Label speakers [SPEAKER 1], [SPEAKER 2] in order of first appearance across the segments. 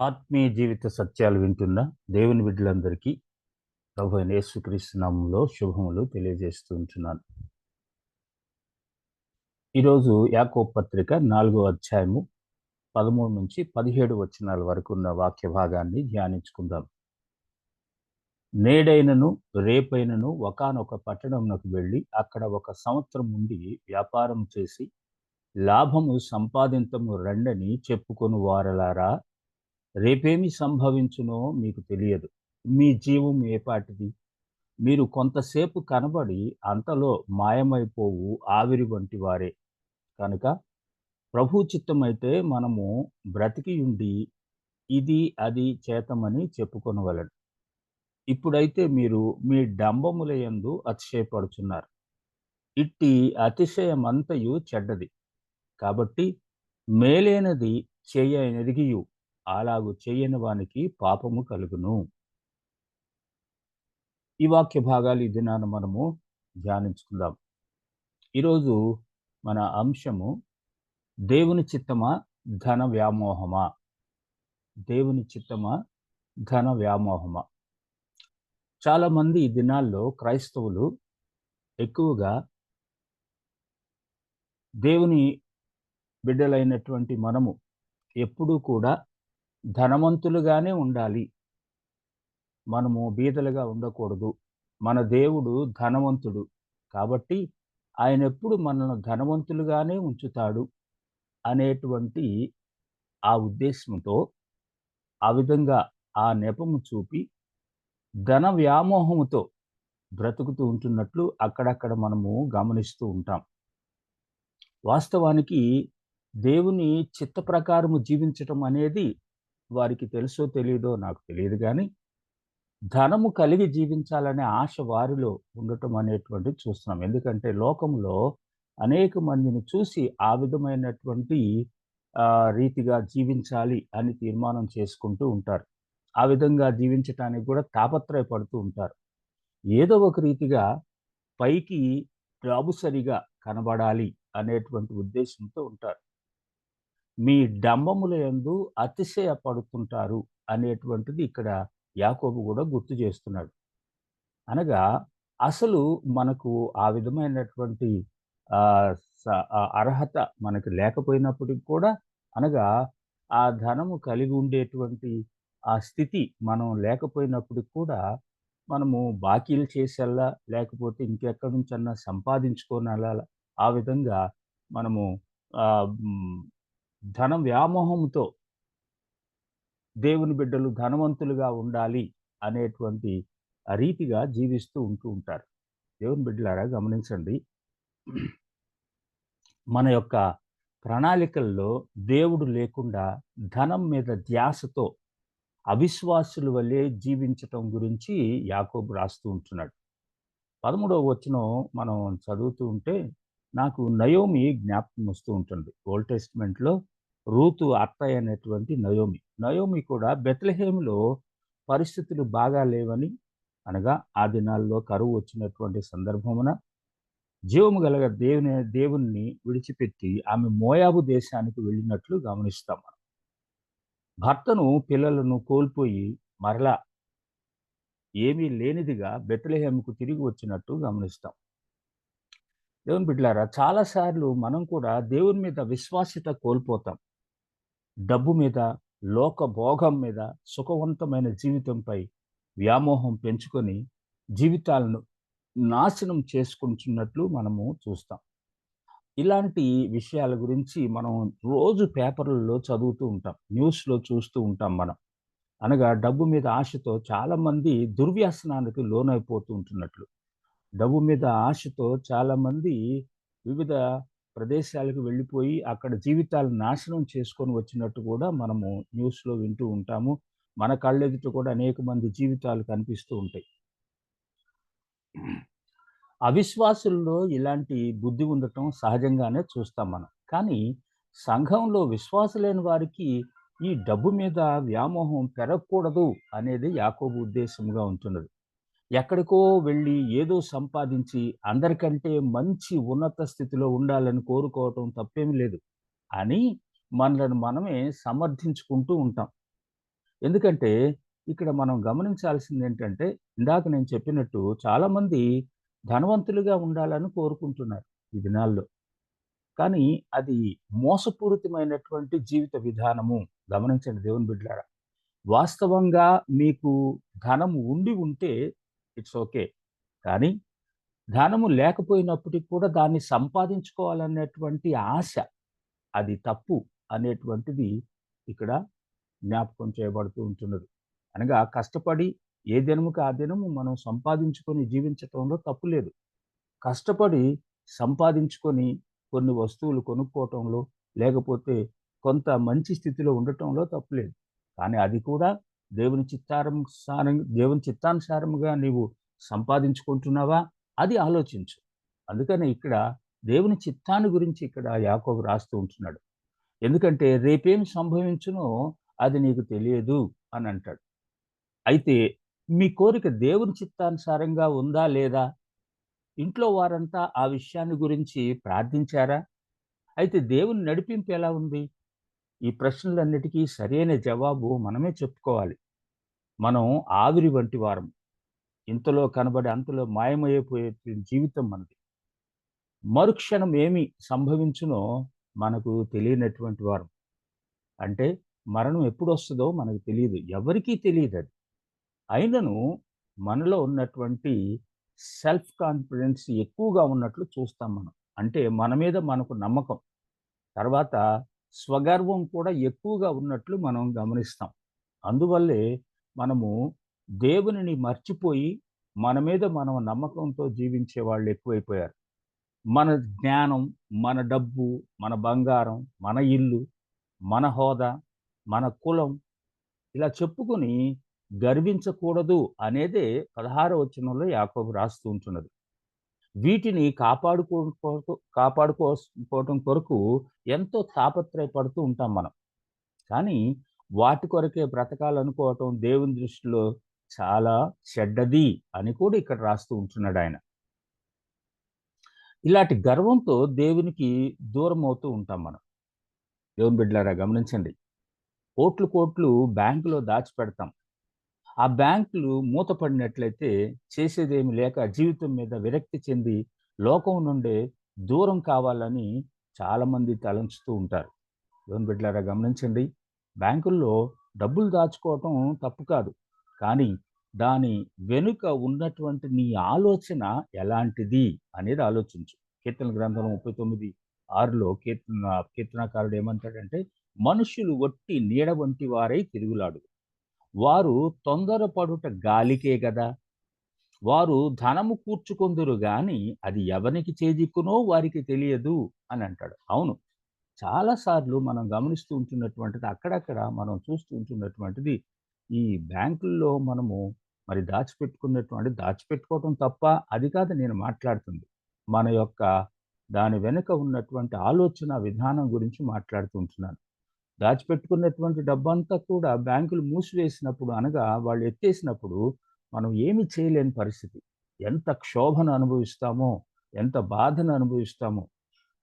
[SPEAKER 1] ఆత్మీయ జీవిత సత్యాలు వింటున్న దేవుని బిడ్డలందరికీ ప్రభు అయిన శుభములు తెలియజేస్తూ ఉంటున్నాను. ఈరోజు యాకో పత్రిక నాలుగో అధ్యాయము పదమూడు నుంచి పదిహేడు వచనాల వరకు ఉన్న వాక్య భాగాన్ని ధ్యానించుకుందాం. నేడైనను రేపైనను ఒకానొక పట్టణంలోకి వెళ్ళి అక్కడ ఒక సంవత్సరం ఉండి వ్యాపారం చేసి లాభము సంపాదించము రండని చెప్పుకొని వారలారా రేపేమి సంభవించునో మీకు తెలియదు. మీ జీవం ఏపాటిది మీరు కొంతసేపు కనబడి అంతలో మాయమైపోవు ఆవిరి వంటి వారే. కనుక ప్రభు చిత్తమైతే మనము బ్రతికి ఉండి ఇది అది చేతమని చెప్పుకొనవలడు ఇప్పుడైతే మీరు మీ డంబముల యందు అతిశయపడుచున్నారు. ఇట్టి అతిశయమంతయు చెడ్డది. కాబట్టి మేలైనది చేయనదిగియు అలాగు చేయని వానికి పాపము కలుగును. ఈ వాక్య భాగాలు ఈ దినాన మనము ధ్యానించుకుందాం. ఈరోజు మన అంశము దేవుని చిత్తమా ధన వ్యామోహమా? దేవుని చిత్తమా ధన వ్యామోహమా? చాలామంది ఈ దినాల్లో క్రైస్తవులు ఎక్కువగా దేవుని బిడ్డలైనటువంటి మనము ఎప్పుడూ కూడా ధనవంతులుగానే ఉండాలి. మనము బీదలుగా ఉండకూడదు. మన దేవుడు ధనవంతుడు కాబట్టి ఆయన ఎప్పుడు మనల్ని ధనవంతులుగానే ఉంచుతాడు అనేటువంటి ఆ ఉద్దేశంతో ఆ విధంగా ఆ నెపము చూపి ధన వ్యామోహముతో బ్రతుకుతూ ఉంటున్నట్లు అక్కడక్కడ మనము గమనిస్తూ ఉంటాం. వాస్తవానికి దేవుని చిత్త ప్రకారము జీవించటం అనేది వారికి తెలుసో తెలియదో నాకు తెలియదు కానీ ధనము కలిగి జీవించాలనే ఆశ వారిలో ఉండటం అనేటువంటిది చూస్తున్నాం. ఎందుకంటే లోకంలో అనేక మందిని చూసి ఆ విధమైనటువంటి రీతిగా జీవించాలి అని తీర్మానం చేసుకుంటూ ఉంటారు. ఆ విధంగా జీవించటానికి కూడా తాపత్రయపడుతూ ఉంటారు. ఏదో ఒక రీతిగా పైకి డాబుసరిగా కనబడాలి అనేటువంటి ఉద్దేశంతో ఉంటారు. మీ డంబముల అతిశయ అతిశయపడుతుంటారు అనేటువంటిది ఇక్కడ యాకోబు కూడా గుర్తు చేస్తున్నాడు. అనగా అసలు మనకు ఆ విధమైనటువంటి అర్హత మనకు లేకపోయినప్పటికి కూడా అనగా ఆ ధనము కలిగి ఉండేటువంటి ఆ స్థితి మనం లేకపోయినప్పటికి కూడా మనము బాకీలు చేసేలా లేకపోతే ఇంకెక్కడి నుంచన్నా సంపాదించుకోనలా ఆ విధంగా మనము ధన వ్యామోహంతో దేవుని బిడ్డలు ధనవంతులుగా ఉండాలి అనేటువంటి రీతిగా జీవిస్తూ ఉంటూ ఉంటారు. దేవుని బిడ్డలారా గమనించండి. మన యొక్క ప్రణాళికల్లో దేవుడు లేకుండా ధనం మీద ధ్యాసతో అవిశ్వాసుల వల్లే జీవించటం గురించి యాకోబు రాస్తూ ఉంటున్నాడు. పదమూడవ వచనం మనం చదువుతూ ఉంటే నాకు నయోమి జ్ఞాపకం వస్తూ ఉంటుంది. ఓల్డ్ టెస్ట్మెంట్లో రూతు అత్తయ్య అనేటువంటి నయోమి. నయోమి కూడా బెత్లహేమ్లో పరిస్థితులు బాగా లేవని అనగా ఆ దినాల్లో కరువు వచ్చినటువంటి సందర్భమున జీవము గలగ దేవుని దేవుణ్ణి విడిచిపెట్టి ఆమె మోయాబు దేశానికి వెళ్ళినట్లు గమనిస్తాం మనం. భర్తను పిల్లలను కోల్పోయి మరలా ఏమీ లేనిదిగా బెత్లహేమ్కు తిరిగి వచ్చినట్టు గమనిస్తాం. దేవుని బిడ్డలారా చాలాసార్లు మనం కూడా దేవుని మీద విశ్వాసిత కోల్పోతాం. డబ్బు మీద లోక భోగం మీద సుఖవంతమైన జీవితంపై వ్యామోహం పెంచుకొని జీవితాలను నాశనం చేసుకుంటున్నట్లు మనము చూస్తాం. ఇలాంటి విషయాల గురించి మనం రోజు పేపర్లలో చదువుతూ ఉంటాం న్యూస్లో చూస్తూ ఉంటాం మనం. అనగా డబ్బు మీద ఆశతో చాలామంది దుర్వ్యాసనానికి లోనైపోతూ ఉంటున్నట్లు. డబ్బు మీద ఆశతో చాలామంది వివిధ ప్రదేశాలకు వెళ్ళిపోయి అక్కడ జీవితాలు నాశనం చేసుకొని వచ్చినట్టు కూడా మనము న్యూస్లో వింటూ ఉంటాము. మన కళ్ళెదుట కూడా అనేక మంది జీవితాలు కనిపిస్తూ ఉంటాయి. అవిశ్వాసుల్లో ఇలాంటి బుద్ధి ఉండటం సహజంగానే చూస్తాం మనం. కానీ సంఘంలో విశ్వాసులైన వారికి ఈ డబ్బు మీద వ్యామోహం పెరగకూడదు అనేది యాకోబు ఉద్దేశంగా ఉంటున్నది. ఎక్కడికో వెళ్ళి ఏదో సంపాదించి అందరికంటే మంచి ఉన్నత స్థితిలో ఉండాలని కోరుకోవటం తప్పేమీ లేదు. అని మనలను మనమే సమర్థించుకుంటూ ఉంటాం. ఎందుకంటే ఇక్కడ మనం గమనించాల్సింది ఏంటంటే ఇందాక నేను చెప్పినట్టు చాలామంది ధనవంతులుగా ఉండాలని కోరుకుంటున్నారు ఈ దినాల్లో. కానీ అది మోసపూరితమైనటువంటి జీవిత విధానము. గమనించండి దేవుని బిడ్డారా వాస్తవంగా మీకు ధనం ఉండి ఉంటే ఇట్స్ ఓకే. కానీ ధనము లేకపోయినప్పటికి కూడా దాన్ని సంపాదించుకోవాలనేటువంటి ఆశ అది తప్పు అనేటువంటిది ఇక్కడ జ్ఞాపకం చేయబడుతూ ఉంటున్నది. అనగా కష్టపడి ఏ దినముకి ఆ దినము మనం సంపాదించుకొని జీవించటంలో తప్పు లేదు. కష్టపడి సంపాదించుకొని కొన్ని వస్తువులు కొనుక్కోవటంలో లేకపోతే కొంత మంచి స్థితిలో ఉండటంలో తప్పులేదు కానీ అది కూడా దేవుని చిత్తానుసారం దేవుని చిత్తానుసారముగా నీవు సంపాదించుకుంటున్నావా? అది ఆలోచించు. అందుకని ఇక్కడ దేవుని చిత్తాన్ని గురించి ఇక్కడ యాకోబు రాస్తూ ఉంటున్నాడు. ఎందుకంటే రేపేం సంభవించునో అది నీకు తెలియదు అని అంటాడు. అయితే మీ కోరిక దేవుని చిత్తానుసారంగా ఉందా లేదా? ఇంట్లో వారంతా ఆ విషయాన్ని గురించి ప్రార్థించారా? అయితే దేవుని నడిపింపు ఎలా ఉంది? ఈ ప్రశ్నలన్నిటికీ సరైన జవాబు మనమే చెప్పుకోవాలి. మనం ఆవిరి వంటి వారం. ఇంతలో కనబడే అంతలో మాయమైపోయే జీవితం మనది. మరుక్షణం ఏమి సంభవించునో మనకు తెలియనటువంటి వారం. అంటే మరణం ఎప్పుడు వస్తుందో మనకు తెలియదు. ఎవరికీ తెలియదు అది అయినను మనలో ఉన్నటువంటి సెల్ఫ్ కాన్ఫిడెన్స్ ఎక్కువగా ఉన్నట్లు చూస్తాం మనం. అంటే మన మీద మనకు నమ్మకం. తర్వాత స్వగర్వం కూడా ఎక్కువగా ఉన్నట్లు మనం గమనిస్తాం. అందువల్లే మనము దేవునిని మర్చిపోయి మన మీద మనం నమ్మకంతో జీవించే వాళ్ళు ఎక్కువైపోయారు. మన జ్ఞానం మన డబ్బు మన బంగారం మన ఇల్లు మన హోదా మన కులం ఇలా చెప్పుకొని గర్వించకూడదు అనేదే పదహార వచనంలో యాకోబు రాస్తూ ఉంటున్నది. వీటిని కాపాడుకో కాపాడుకోవటం కొరకు ఎంతో తాపత్రయపడుతూ ఉంటాం మనం. కానీ వాటి కొరకే బ్రతకాలనుకోవటం దేవుని దృష్టిలో చాలా చెడ్డది అని కూడా ఇక్కడ రాస్తూ ఉంటున్నాడు ఆయన. ఇలాంటి గర్వంతో దేవునికి దూరం అవుతూ ఉంటాం మనం. దేవుని బిడ్డలారా గమనించండి. కోట్లు కోట్లు బ్యాంకులో దాచిపెడతాం. ఆ బ్యాంకులు మూతపడినట్లయితే చేసేదేమి లేక జీవితం మీద విరక్తి చెంది లోకం నుండే దూరం కావాలని చాలామంది తలంచుతూ ఉంటారు. లోన్ బిడ్డలారా గమనించండి. బ్యాంకుల్లో డబ్బులు దాచుకోవటం తప్పు కాదు. కానీ దాని వెనుక ఉన్నటువంటి నీ ఆలోచన ఎలాంటిది అనేది ఆలోచించు. కీర్తన గ్రంథం ముప్పై తొమ్మిది ఆరులో కీర్తన కీర్తనకారుడు ఏమంటాడంటే మనుషులు ఒట్టి నీడ వంటి వారై తిరుగులాడు వారు తొందరపడుట గాలికే కదా వారు ధనము కూర్చుకొందురు గాని అది ఎవరికి చేజిక్కునో వారికి తెలియదు అని అంటాడు. అవును చాలాసార్లు మనం గమనిస్తూ ఉంటున్నటువంటిది అక్కడక్కడ మనం చూస్తూ ఉంటున్నటువంటిది ఈ బ్యాంకుల్లో మనము మరి దాచిపెట్టుకున్నటువంటి దాచిపెట్టుకోవటం తప్ప అది కాదు నేను మాట్లాడుతుంది. మన యొక్క దాని వెనుక ఉన్నటువంటి ఆలోచన విధానం గురించి మాట్లాడుతుంటున్నాను దాచిపెట్టుకున్నటువంటి డబ్బంతా కూడా బ్యాంకులు మూసివేసినప్పుడు అనగా వాళ్ళు ఎత్తేసినప్పుడు మనం ఏమి చేయలేని పరిస్థితి. ఎంత క్షోభను అనుభవిస్తామో ఎంత బాధను అనుభవిస్తామో.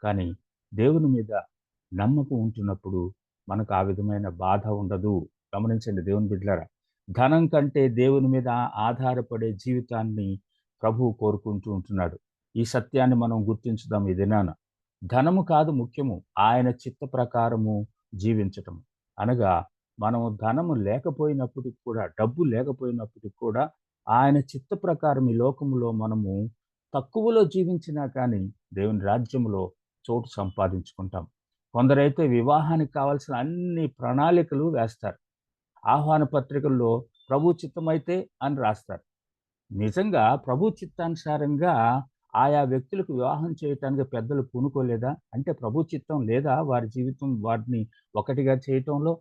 [SPEAKER 1] కానీ దేవుని మీద నమ్మకం ఉంటున్నప్పుడు మనకు ఆ విధమైన బాధ ఉండదు. గమనించండి దేవుని బిడ్డలారా ధనం కంటే దేవుని మీద ఆధారపడే జీవితాన్ని ప్రభువు కోరుకుంటూ ఉంటున్నాడు. ఈ సత్యాన్ని మనం గుర్తించుదాం ఈ దినాన. ధనము కాదు ముఖ్యము. ఆయన చిత్త ప్రకారము జీవించటం అనగా మనము ధనము లేకపోయినప్పటికి కూడా డబ్బు లేకపోయినప్పటికి కూడా ఆయన చిత్త ప్రకారం ఈ లోకంలో మనము తక్కువలో జీవించినా కానీ దేవుని రాజ్యంలో చోటు సంపాదించుకుంటాం. కొందరైతే వివాహానికి కావాల్సిన అన్ని ప్రణాళికలు వేస్తారు. ఆహ్వాన పత్రికల్లో ప్రభు చిత్తమైతే అని రాస్తారు. నిజంగా ప్రభు చిత్తానుసారంగా ఆయా వ్యక్తులకు వివాహం చేయటానికి పెద్దలు పూనుకోలేదా? అంటే ప్రభు చిత్తం లేదా వారి జీవితం వారిని ఒకటిగా చేయటంలో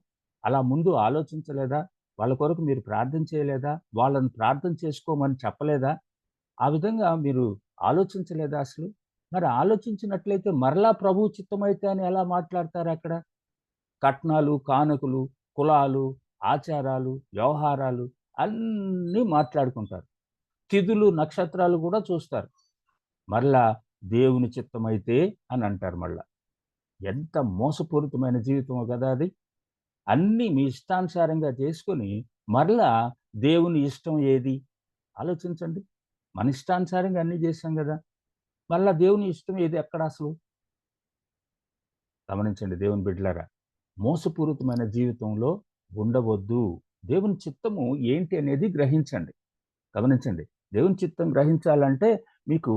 [SPEAKER 1] అలా ముందు ఆలోచించలేదా? వాళ్ళ కొరకు మీరు ప్రార్థన చేయలేదా? వాళ్ళని ప్రార్థన చేసుకోమని చెప్పలేదా? ఆ విధంగా మీరు ఆలోచించలేదా అసలు? మరి ఆలోచించినట్లయితే మరలా ప్రభు చిత్తమైతే అని ఎలా మాట్లాడతారు అక్కడ? కట్నాలు కానుకలు కులాలు ఆచారాలు వ్యవహారాలు అన్నీ మాట్లాడుకుంటారు. తిథులు నక్షత్రాలు కూడా చూస్తారు. మరలా దేవుని చిత్తమైతే అని అంటారు మళ్ళా. ఎంత మోసపూరితమైన జీవితమో కదా అది. అన్నీ మీ ఇష్టానుసారంగా చేసుకొని మరలా దేవుని ఇష్టం ఏది? ఆలోచించండి. మన ఇష్టానుసారంగా అన్నీ చేశాం కదా. మళ్ళా దేవుని ఇష్టం ఏది ఎక్కడ అసలు? గమనించండి దేవుని బిడ్డలారా మోసపూరితమైన జీవితంలో ఉండవద్దు. దేవుని చిత్తము ఏంటి అనేది గ్రహించండి. గమనించండి. దేవుని చిత్తం గ్రహించాలంటే మీకు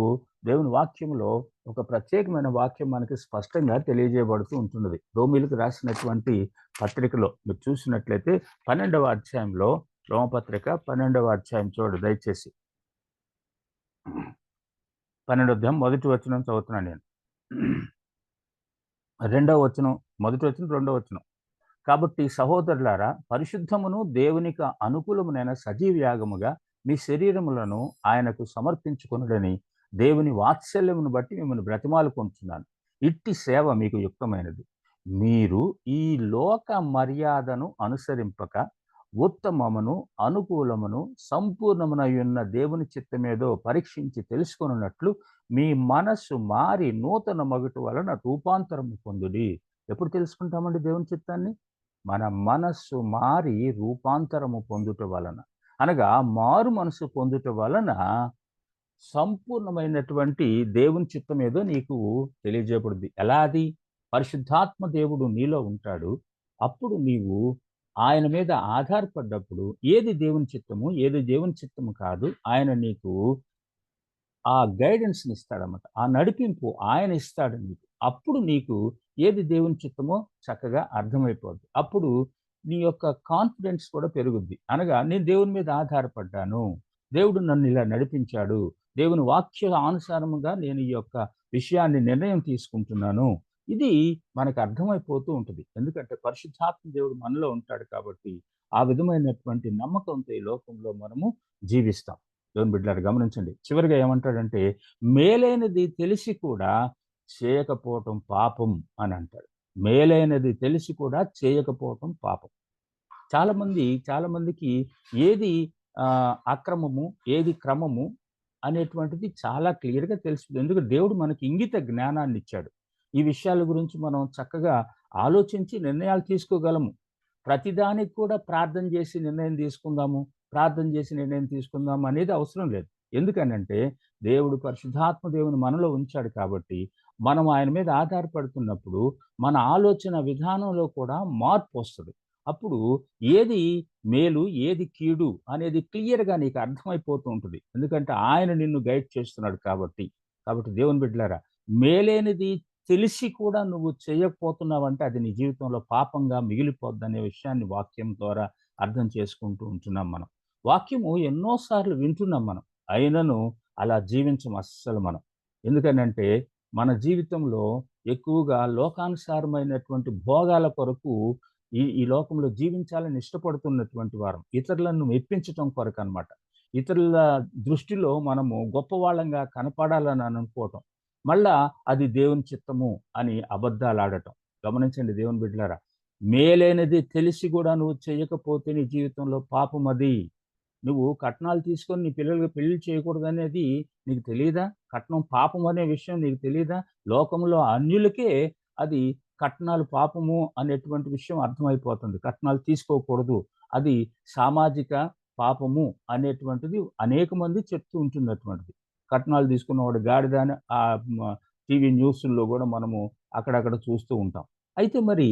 [SPEAKER 1] దేవుని వాక్యంలో ఒక ప్రత్యేకమైన వాక్యం మనకి స్పష్టంగా తెలియజేయబడుతూ ఉంటున్నది. రోమిలకు రాసినటువంటి పత్రికలో మీరు చూసినట్లయితే పన్నెండవ అధ్యాయంలో రోమపత్రిక పన్నెండవ అధ్యాయం చూడు దయచేసి. పన్నెండవ అధ్యాయం మొదటి వచనం చదువుతున్నాను నేను. రెండవ వచనం మొదటి వచనం రెండవ వచనం. కాబట్టి సహోదరులారా పరిశుద్ధమును దేవునికి అనుకూలమునైన సజీవ యాగముగా మీ శరీరములను ఆయనకు సమర్పించుకొనుడని దేవుని వాత్సల్యమును బట్టి మిమ్మల్ని బ్రతిమాలు కొంటున్నాను. ఇట్టి సేవ మీకు యుక్తమైనది. మీరు ఈ లోక మర్యాదను అనుసరింపక ఉత్తమమును అనుకూలమును సంపూర్ణమునయున్న దేవుని చిత్తమేదో పరీక్షించి తెలుసుకున్నట్లు మీ మనస్సు మారి నూతన మగుటు వలన రూపాంతరము పొందుడి. ఎప్పుడు తెలుసుకుంటామండి దేవుని చిత్తాన్ని? మన మనస్సు మారి రూపాంతరము పొందుట వలన. అనగా మారు మనసు పొందుట వలన సంపూర్ణమైనటువంటి దేవుని చిత్తం ఏదో నీకు తెలియజేయబడుద్ది. ఎలా అది? పరిశుద్ధాత్మ దేవుడు నీలో ఉంటాడు. అప్పుడు నీవు ఆయన మీద ఆధారపడ్డప్పుడు ఏది దేవుని చిత్తము ఏది దేవుని చిత్తము కాదు ఆయన నీకు ఆ గైడెన్స్ని ఇస్తాడన్నమాట. ఆ నడిపింపు ఆయన ఇస్తాడు నీకు. అప్పుడు నీకు ఏది దేవుని చిత్తమో చక్కగా అర్థమైపోద్ది. అప్పుడు నీ యొక్క కాన్ఫిడెన్స్ కూడా పెరుగుద్ది. అనగా నేను దేవుని మీద ఆధారపడ్డాను. దేవుడు నన్ను ఇలా నడిపించాడు. దేవుని వాక్య అనుసారముగా నేను ఈ యొక్క విషయాన్ని నిర్ణయం తీసుకుంటున్నాను. ఇది మనకు అర్థమైపోతూ ఉంటుంది. ఎందుకంటే పరిశుద్ధాత్మ దేవుడు మనలో ఉంటాడు కాబట్టి ఆ విధమైనటువంటి నమ్మకంతో ఈ లోకంలో మనము జీవిస్తాం. దేవుని బిడ్డలారు గమనించండి. చివరిగా ఏమంటాడంటే మేలైనది తెలిసి కూడా చేయకపోవటం పాపం అని అంటాడు. మేలైనది తెలిసి కూడా చేయకపోవటం పాపం. చాలామంది చాలామందికి ఏది అక్రమము ఏది క్రమము అనేటువంటిది చాలా క్లియర్గా తెలుస్తుంది. ఎందుకంటే దేవుడు మనకి ఇంగిత జ్ఞానాన్ని ఇచ్చాడు. ఈ విషయాల గురించి మనం చక్కగా ఆలోచించి నిర్ణయాలు తీసుకోగలము. ప్రతిదానికి కూడా ప్రార్థన చేసి నిర్ణయం తీసుకుందాము ప్రార్థన చేసి నిర్ణయం తీసుకుందాము అనేది అవసరం లేదు. ఎందుకనంటే దేవుడు పరిశుద్ధాత్మ దేవుని మనలో ఉంచాడు కాబట్టి మనం ఆయన మీద ఆధారపడుతున్నప్పుడు మన ఆలోచన విధానంలో కూడా మార్పు వస్తుంది. అప్పుడు ఏది మేలు ఏది కీడు అనేది క్లియర్గా నీకు అర్థమైపోతూ ఉంటుంది. ఎందుకంటే ఆయన నిన్ను గైడ్ చేస్తున్నాడు కాబట్టి. కాబట్టి దేవుని బిడ్డలారా మేలేనిది తెలిసి కూడా నువ్వు చేయకపోతున్నావంటే అది నీ జీవితంలో పాపంగా మిగిలిపోద్ది అనే విషయాన్ని వాక్యం ద్వారా అర్థం చేసుకుంటూ ఉంటున్నాం మనం. వాక్యము ఎన్నోసార్లు వింటున్నాం మనం. అయినను అలా జీవించం అస్సలు మనం. ఎందుకనంటే మన జీవితంలో ఎక్కువగా లోకానుసారమైనటువంటి భోగాల కొరకు ఈ ఈ లోకంలో జీవించాలని ఇష్టపడుతున్నటువంటి వారం. ఇతరులను మెప్పించటం కొరకు అనమాట ఇతరుల దృష్టిలో మనము గొప్పవాళ్ళంగా కనపడాలని అనుకోవటం. మళ్ళా అది దేవుని చిత్తము అని అబద్ధాలు ఆడటం గమనించండి దేవుని బిడ్డలారా మేలైనది తెలిసి కూడా నువ్వు చేయకపోతే నీ జీవితంలో పాపం అది. నువ్వు కట్నాలు తీసుకొని నీ పిల్లలకి పెళ్ళి చేయకూడదు అనేది నీకు తెలియదా కట్నం పాపం అనే విషయం నీకు తెలియదా లోకంలో అన్యులకే అది కట్నాలు పాపము అనేటువంటి విషయం అర్థమైపోతుంది. కట్నాలు తీసుకోకూడదు. అది సామాజిక పాపము అనేటువంటిది అనేక మంది చెప్తూ ఉంటున్నటువంటిది. కట్నాలు తీసుకున్నవాడు గాడిదాని ఆ టీవీ న్యూస్లో కూడా మనము అక్కడక్కడ చూస్తూ ఉంటాం. అయితే మరి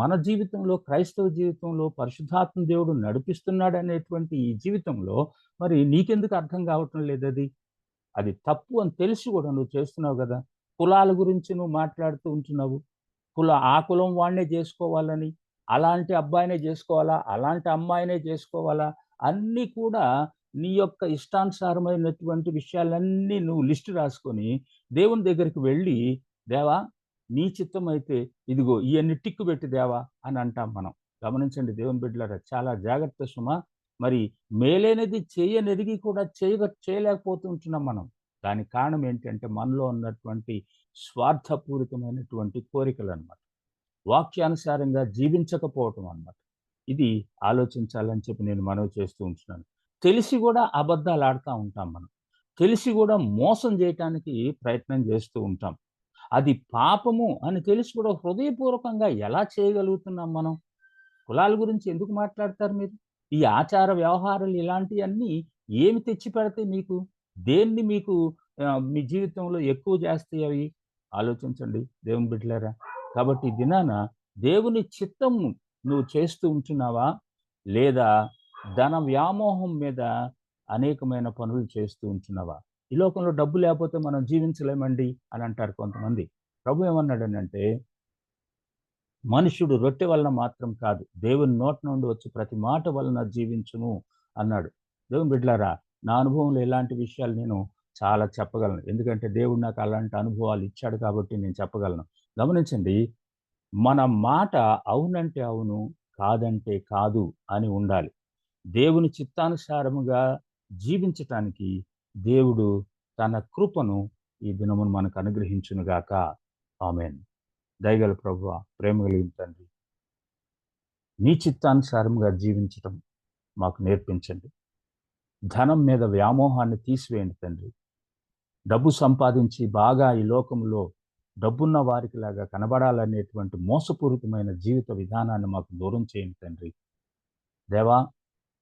[SPEAKER 1] మన జీవితంలో క్రైస్తవ జీవితంలో పరిశుద్ధాత్మ దేవుడు నడిపిస్తున్నాడు అనేటువంటి ఈ జీవితంలో మరి నీకెందుకు అర్థం కావటం లేదు అది అది తప్పు అని తెలిసి కూడా నువ్వు చేస్తున్నావు కదా. కులాల గురించి నువ్వు మాట్లాడుతూ ఉంటున్నావు. కుల ఆ కులం వాడినే చేసుకోవాలని అలాంటి అబ్బాయినే చేసుకోవాలా అలాంటి అమ్మాయినే చేసుకోవాలా అన్నీ కూడా నీ యొక్క ఇష్టానుసారమైనటువంటి విషయాలన్నీ నువ్వు లిస్టు రాసుకొని దేవుని దగ్గరికి వెళ్ళి దేవా నీ చిత్తం అయితే ఇదిగో ఇవన్నీ టిక్కు పెట్టి దేవా అని అంటాం మనం. గమనించండి దేవుని బిడ్డలారా చాలా జాగ్రత్త సుమ. మరి మేలైనది చేయనెరిగి కూడా చేయగ చేయలేకపోతుంటున్నాం మనం. దానికి కారణం ఏంటంటే మనలో ఉన్నటువంటి స్వార్థపూరితమైనటువంటి కోరికలు అనమాట వాక్యానుసారంగా జీవించకపోవటం అనమాట ఇది ఆలోచించాలని చెప్పి నేను మనవి చేస్తూ ఉంటున్నాను. తెలిసి కూడా అబద్ధాలు ఆడుతూ ఉంటాం మనం. తెలిసి కూడా మోసం చేయటానికి ప్రయత్నం చేస్తూ ఉంటాం. అది పాపము అని తెలిసి కూడా హృదయపూర్వకంగా ఎలా చేయగలుగుతున్నాం మనం? కులాల గురించి ఎందుకు మాట్లాడతారు మీరు? ఈ ఆచార వ్యవహారాలు ఇలాంటివన్నీ ఏమి తెచ్చి పెడతాయి మీకు? దేన్ని మీకు మీ జీవితంలో ఎక్కువ చేస్తాయి? అవి ఆలోచించండి దేవుని బిడ్డలారా. కాబట్టి దినాన దేవుని చిత్తం నువ్వు చేస్తూ ఉంటున్నావా? లేదా ధన వ్యామోహం మీద అనేకమైన పనులు చేస్తూ ఉంటున్నావా? ఈ లోకంలో డబ్బు లేకపోతే మనం జీవించలేమండి అని అంటారు కొంతమంది. ప్రభు ఏమన్నాడనంటే మనుషుడు రొట్టె వలన మాత్రం కాదు దేవుని నోట నుండి వచ్చి ప్రతి మాట వలన జీవించును అన్నాడు. దేవుని బిడ్డలారా నా అనుభవంలో ఇలాంటి విషయాలు నేను చాలా చెప్పగలను. ఎందుకంటే దేవుడు నాకు అలాంటి అనుభవాలు ఇచ్చాడు కాబట్టి నేను చెప్పగలను. గమనించండి మన మాట అవునంటే అవును కాదంటే కాదు అని ఉండాలి. దేవుని చిత్తానుసారముగా జీవించటానికి దేవుడు తన కృపను ఈ దినమును మనకు అనుగ్రహించునుగాక. ఆమెన్. దయగల ప్రభు ప్రేమ కలిగిన తండ్రి నీ చిత్తానుసారంగా జీవించటం మాకు నేర్పించండి. ధనం మీద వ్యామోహాన్ని తీసివేయండి తండ్రి. డబ్బు సంపాదించి బాగా ఈ లోకంలో డబ్బున్న వారికి లాగా కనబడాలనేటువంటి మోసపూరితమైన జీవిత విధానాన్ని మాకు దూరం చేయండి తండ్రి. దేవా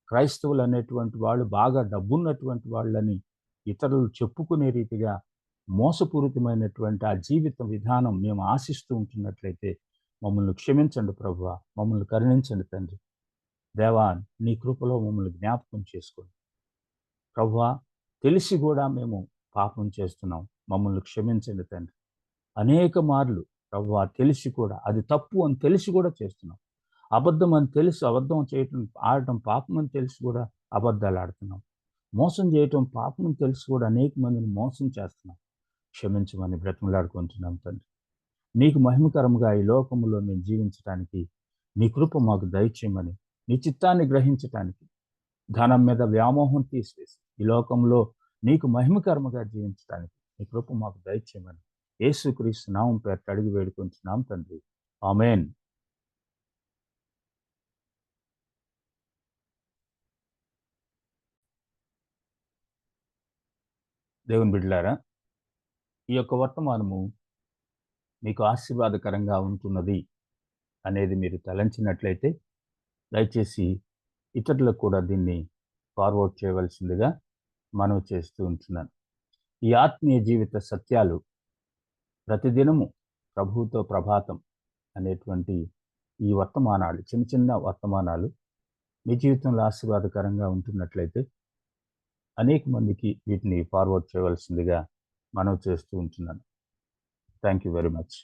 [SPEAKER 1] క్రైస్తవులు అనేటువంటి వాళ్ళు బాగా డబ్బున్నటువంటి వాళ్ళని ఇతరులు చెప్పుకునే రీతిగా మోసపూరితమైనటువంటి ఆ జీవిత విధానం మేము ఆశిస్తూ ఉంటున్నట్లయితే మమ్మల్ని క్షమించండి ప్రభువ మమ్మల్ని కరుణించండి తండ్రి. దేవా నీ కృపలో మమ్మల్ని జ్ఞాపకం చేసుకోండి. ప్రభువా తెలిసి కూడా మేము పాపం చేస్తున్నాం. మమ్మల్ని క్షమించండి తండ్రి. అనేక మార్లు ప్రభువా తెలిసి కూడా అది తప్పు అని తెలిసి కూడా చేస్తున్నాం. అబద్ధం అని తెలుసు అబద్ధం చేయటం ఆడటం పాపం అని తెలిసి కూడా అబద్ధాలు ఆడుతున్నాం. మోసం చేయటం పాపం అని తెలిసి కూడా అనేక మందిని మోసం చేస్తున్నాం. క్షమించమని బ్రతిమలాడుకుంటున్నాం తండ్రి. నీకు మహిమకరంగా ఈ లోకంలో మేము జీవించడానికి నీ కృప మాకు దయచేయమని నీ చిత్తాన్ని గ్రహించటానికి ధనం మీద వ్యామోహం తీసివేసి ఈ లోకంలో నీకు మహిమకరముగా జీవించడానికి నీ కృప మాకు దయచేయమని యేసుక్రీస్తు నామం పేరు అడిగి వేడుకుంటున్నాం తండ్రి. ఆమెన్. దేవుని బిడ్డలారా ఈ యొక్క వర్తమానము మీకు ఆశీర్వాదకరంగా ఉంటున్నది అనేది మీరు తలంచినట్లయితే దయచేసి ఇతరులకు కూడా దీన్ని ఫార్వర్డ్ చేయవలసిందిగా మనవి చేస్తూ ఉంటున్నాను. ఈ ఆత్మీయ జీవిత సత్యాలు ప్రతిదినము ప్రభువుతో ప్రభాతం అనేటువంటి ఈ వర్తమానాలు చిన్న చిన్న వర్తమానాలు మీ జీవితంలో ఆశీర్వాదకరంగా ఉంటున్నట్లయితే అనేక మందికి వీటిని ఫార్వర్డ్ చేయవలసిందిగా మనవి చేస్తూ ఉంటున్నాను. Thank you very much